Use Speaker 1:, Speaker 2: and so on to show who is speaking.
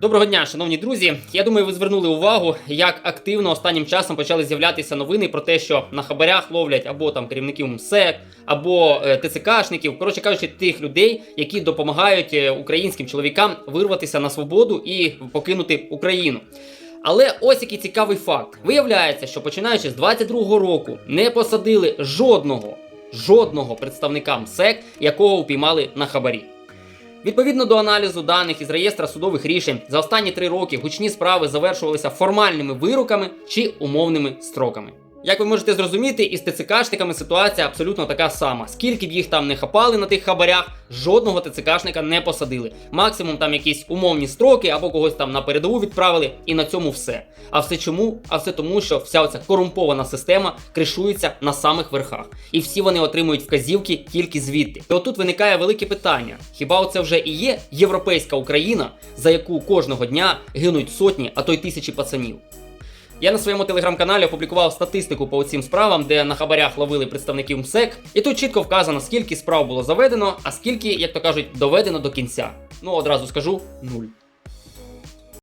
Speaker 1: Доброго дня, шановні друзі. Я думаю, ви звернули увагу, як активно останнім часом почали з'являтися новини про те, що на хабарях ловлять або там керівників МСЕК, або е, ТЦКшників, коротше кажучи, тих людей, які допомагають е, українським чоловікам вирватися на свободу і покинути Україну. Але ось який цікавий факт: виявляється, що починаючи з 22-го року не посадили жодного, жодного представника МСЕК, якого упіймали на хабарі. Відповідно до аналізу даних із реєстра судових рішень, за останні три роки гучні справи завершувалися формальними вироками чи умовними строками. Як ви можете зрозуміти, із ТЦКшниками ситуація абсолютно така сама. Скільки б їх там не хапали на тих хабарях, жодного ТЦКшника не посадили. Максимум там якісь умовні строки або когось там на передову відправили, і на цьому все. А все чому? А все тому, що вся оця корумпована система кришується на самих верхах, і всі вони отримують вказівки тільки звідти. І отут виникає велике питання: хіба це вже і є європейська Україна, за яку кожного дня гинуть сотні, а то й тисячі пацанів? Я на своєму телеграм-каналі опублікував статистику по цим справам, де на хабарях ловили представників МСЕК, і тут чітко вказано, скільки справ було заведено, а скільки, як то кажуть, доведено до кінця. Ну одразу скажу нуль.